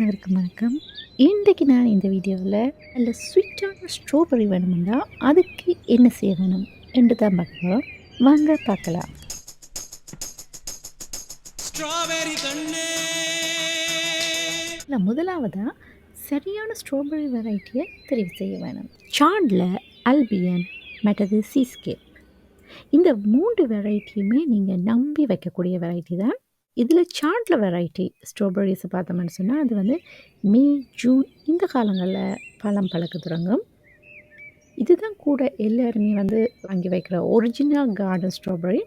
அனைவருக்கும் வணக்கம். இன்றைக்கு நான் இந்த வீடியோவில் நல்ல ஸ்வீட்டான ஸ்ட்ராபெரி வேணுமெண்டா அதுக்கு என்ன செய்ய வேணும் என்று தான் பார்க்கலாம் வாங்க பார்க்கலாம். இல்லை முதலாவதாக சரியான ஸ்ட்ராபெரி வெரைட்டியை தெரிவு செய்ய வேணும். சாண்டில் அல்பியன் மற்றது சீஸ்கேப் இந்த மூன்று வெரைட்டியுமே நீங்கள் நம்பி வைக்கக்கூடிய வெரைட்டி தான் இதில் சாண்டில் வெரைட்டி ஸ்ட்ராபெரிஸை பார்த்தோம்னு சொன்னால் அது வந்து மே ஜூன் இந்த காலங்களில் பழம் பழக்க தொடங்கும். இதுதான் கூட எல்லோருமே வந்து வாங்கி வைக்கிற ஒரிஜினல் கார்டன் ஸ்ட்ராபெரி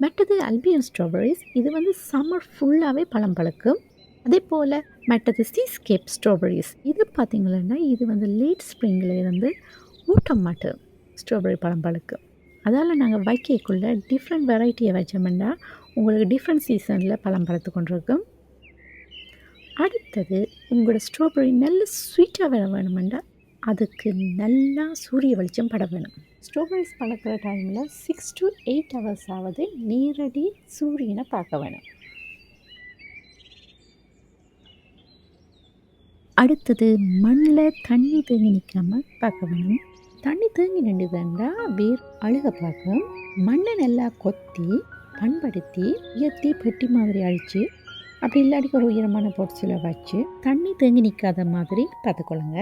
மற்றது அல்பியன் ஸ்ட்ராபெரிஸ் இது வந்து சம்மர் ஃபுல்லாகவே பழம் பழக்கும். அதே போல் மற்றது சீஸ்கேப் ஸ்ட்ராபெரிஸ் இது பார்த்திங்கன்னா இது வந்து லேட் ஸ்ப்ரிங்கில் இருந்து ஊட்டம் மாட்டு ஸ்ட்ராபெரி பழம் பழுக்கும். அதால் நாங்கள் வைக்கக்குள்ளே டிஃப்ரெண்ட் வெரைட்டியை வச்சோம்னா உங்களுக்கு டிஃப்ரெண்ட் சீசனில் பழம் பழத்து கொண்டிருக்கும். அடுத்தது உங்களோட ஸ்ட்ராபெரி நல்ல ஸ்வீட்டாக வேற வேணுமெண்டா அதுக்கு நல்லா சூரிய வெளிச்சம் பட வேணும். ஸ்ட்ராபெரிஸ் பழக்கிற டைமில் சிக்ஸ் டு எயிட் ஹவர்ஸ் ஆவது நேரடி சூரியனை பார்க்க வேணும். அடுத்தது மண்ணில் தண்ணி தேங்கி நிற்காமல் பார்க்க வேணும். தண்ணி தேங்கி நின்றுதுண்டா வேர் அழுக பார்க்கும். மண்ணை நல்லா கொத்தி பண்படுத்தி உயர்த்தி பெட்டி மாதிரி அழித்து அப்படி இல்லாட்டி ஒரு உயரமான பொட்ஸில் வச்சு தண்ணி தேங்கி நிற்காத மாதிரி பார்த்துக்கொள்ளுங்க.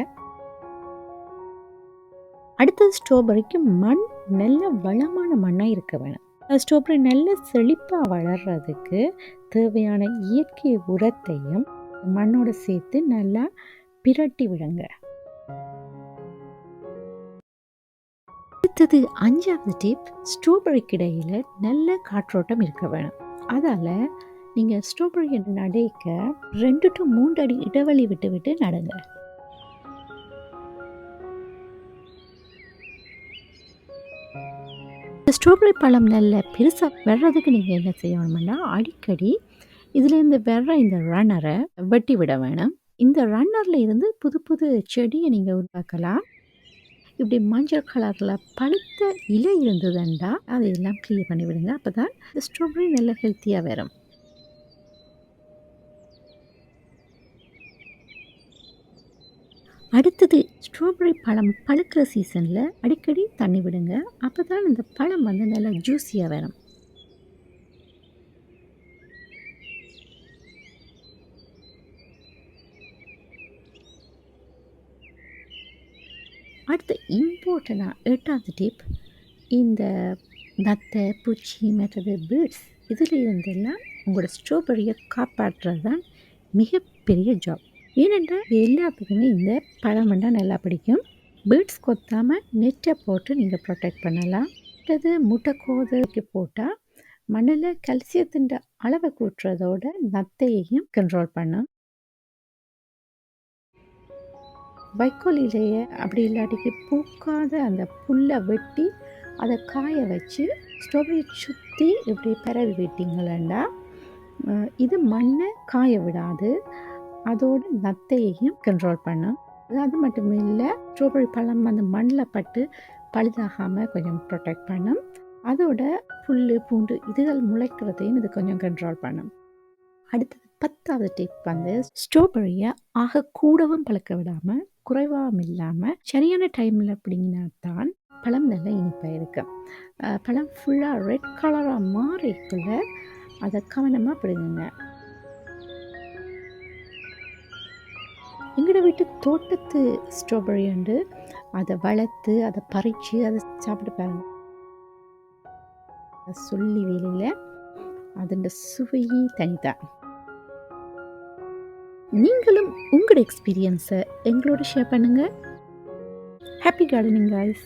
அடுத்தது ஸ்ட்ராபெரிக்கு மண் நல்ல வளமான மண்ணாக இருக்க வேணும். ஸ்ட்ராபெரி நல்ல செழிப்பாக வளர்கிறதுக்கு தேவையான இயற்கை உரத்தையும் மண்ணோடு சேர்த்து நல்லா பிரட்டி விடுங்க. அடுத்தது அஞ்சாவது டிப் ஸ்ட்ராபெரிக்கு இடையில் நல்ல காற்றோட்டம் இருக்க வேணும். அதால் நீங்கள் ஸ்ட்ராபெரியை நடைக்க ரெண்டு டு மூன்று அடி இடைவெளி விட்டு விட்டு நடுங்க. ஸ்ட்ராபெரி பழம் நல்ல பெருசாக வர்றதுக்கு நீங்கள் என்ன செய்யணும்னா அடிக்கடி இதுலேருந்து வர்ற இந்த ரன்னரை வெட்டி விட வேணும். இந்த ரன்னரில் இருந்து புது புது செடியை நீங்கள் உருவாக்கலாம். இப்படி மஞ்சள் கலரில் பழுத்த இலை இருந்ததுண்டா? அதையெல்லாம் க்ளியர் பண்ணி விடுங்க அப்போ தான் ஸ்ட்ராபெரி நல்ல ஹெல்த்தியாக வரும். அடுத்தது ஸ்ட்ராபெரி பழம் பழுக்கிற சீசனில் அடிக்கடி தண்ணி விடுங்க. அப்போ தான் இந்த பழம் வந்து நல்லா ஜூஸியாக வரும். அடுத்த இம்பார்ட்டண்டாக எட்டாவது டிப் இந்த நத்தை பூச்சி மற்றது பீட்ஸ் இதில் இருந்தெல்லாம் உங்களோட ஸ்ட்ராபெரியை காப்பாற்றுறது தான் மிகப்பெரிய ஜாப் ஏனென்றால் எல்லாத்துக்குமே இந்த பழம் வேண்டாம் நல்லா பிடிக்கும். பீட்ஸ் கொத்தாமல் நெட்டை போட்டு நீங்கள் ப்ரொடெக்ட் பண்ணலாம். அடுத்தது முட்டைக்கோதைக்கு போட்டால் மண்ணில் கல்சியத்தின் அளவை கூட்டுறதோட நத்தையையும் கண்ட்ரோல் பண்ணும் வைக்கோலிலேயே அப்படி இல்லாட்டிக்கு பூக்காத அந்த புல்லை வெட்டி அதை காய வச்சு ஸ்ட்ராபெரி சுற்றி இப்படி பரவி விட்டிங்களா இது மண்ணை காய விடாது. அதோட நத்தையையும் கண்ட்ரோல் பண்ணும் அது மட்டும் இல்லை ஸ்ட்ராபெரி பழம் அந்த மண்ணில் பட்டு பழுதாகாமல் கொஞ்சம் ப்ரொடெக்ட் பண்ணும் அதோட புல் பூண்டு இதுகள் முளைக்கிறதையும் இது கொஞ்சம் கண்ட்ரோல் பண்ணும் அடுத்தது பத்தாவது டிப் வந்து ஸ்ட்ராபெரியை ஆக கூடவும் பழக்க விடாமல் குறைவாகவும் இல்லாமல் சரியான டைமில் அப்படின்னா தான் பழம் நல்லா இனிப்பாக இருக்கும் பழம் ஃபுல்லாக ரெட் கலராக மாறிக்குள்ள அதை கவனமாக பிடுங்குங்க. எங்களோட வீட்டு தோட்டத்து ஸ்ட்ராபெரி உண்டு. அதை வளர்த்து அதை பறித்து அதை சாப்பிட்டு பாருங்க. சொல்லி வேலையில் அதோட சுவையே தனிதான் நீங்களும் உங்களோட எக்ஸ்பீரியன்ஸை எங்களோட ஷேர் பண்ணுங்கள் ஹாப்பி கார்டனிங் காய்ஸ்